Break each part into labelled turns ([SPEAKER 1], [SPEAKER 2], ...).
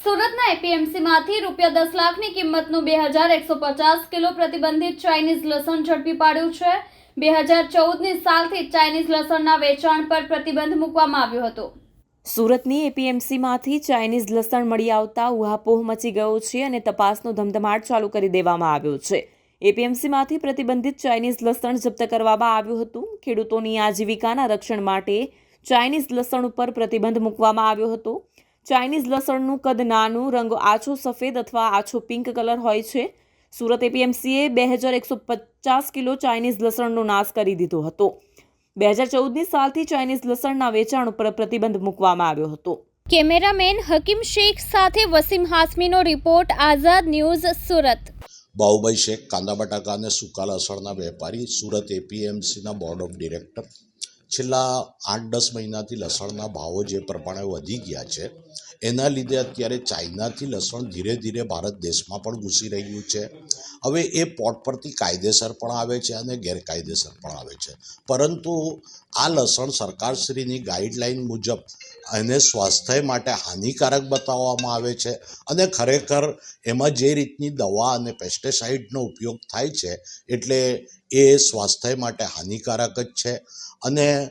[SPEAKER 1] સુરતના એપીએમસીમાંથી રૂપિયા દસ લાખની કિંમતનું બે હજાર એકસો પચાસ કિલો પ્રતિબંધિત ચાઇનીઝ લસણ ઝડપી પાડ્યું છે. બે હજાર ચૌદની સાલથી ચાઇનીઝ લસણના વેચાણ પર પ્રતિબંધ મૂકવામાં આવ્યો હતો.
[SPEAKER 2] સુરતની એપીએમસીમાંથી ચાઇનીઝ લસણ મળી આવતા ઉહાપોહ મચી ગયો છે અને તપાસનો ધમધમાટ ચાલુ કરી દેવામાં આવ્યો છે. એપીએમસીમાંથી પ્રતિબંધિત ચાઇનીઝ લસણ જપ્ત કરવામાં આવ્યું હતું. ખેડૂતોની આજીવિકાના રક્ષણ માટે ચાઇનીઝ લસણ ઉપર પ્રતિબંધ મૂકવામાં આવ્યો હતો. ચાઇનીઝ લસણનું કદ નાનું રંગ આછો સફેદ અથવા આછો પિંક કલર હોય છે. સુરત એપીએમસીએ બે હજાર એકસો પચાસ કિલો ચાઇનીઝ લસણનો નાશ કરી દીધો હતો. બે હજાર ચૌદની સાલથી ચાઇનીઝ લસણના વેચાણ ઉપર પ્રતિબંધ મૂકવામાં આવ્યો હતો.
[SPEAKER 1] કેમેરામેન હકીમ શેખ સાથે વસીમ હાસમીનો રિપોર્ટ આઝાદ ન્યૂઝ સુરત.
[SPEAKER 3] બાહુભાઈ શેખ કાંદા બટાકા અને સૂકા લસણના વેપારી સુરત એપીએમસીના બોર્ડ ઓફ ડિરેક્ટર. છેલ્લા આઠ દસ મહિનાથી લસણના ભાવો જે પ્રમાણે વધી ગયા છે, એના લીધે અત્યારે ચાઇનાથી લસણ ધીરે ધીરે ભારત દેશમાં પણ ઘૂસી રહ્યું છે. હવે એ પોટ પરથી કાયદેસર પણ આવે છે અને ગેરકાયદેસર પણ આવે છે. પરંતુ આ લસણ સરકારશ્રીની ગાઈડલાઇન મુજબ એને સ્વાસ્થ્ય માટે હાનિકારક બતાવવામાં આવે છે. અને ખરેખર એમાં જે રીતની દવા અને પેસ્ટિસાઇડનો ઉપયોગ થાય છે, એટલે એ સ્વાસ્થ્ય માટે હાનિકારક જ છે. અને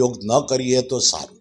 [SPEAKER 3] ઉપયોગ ન કરીએ તો સારું.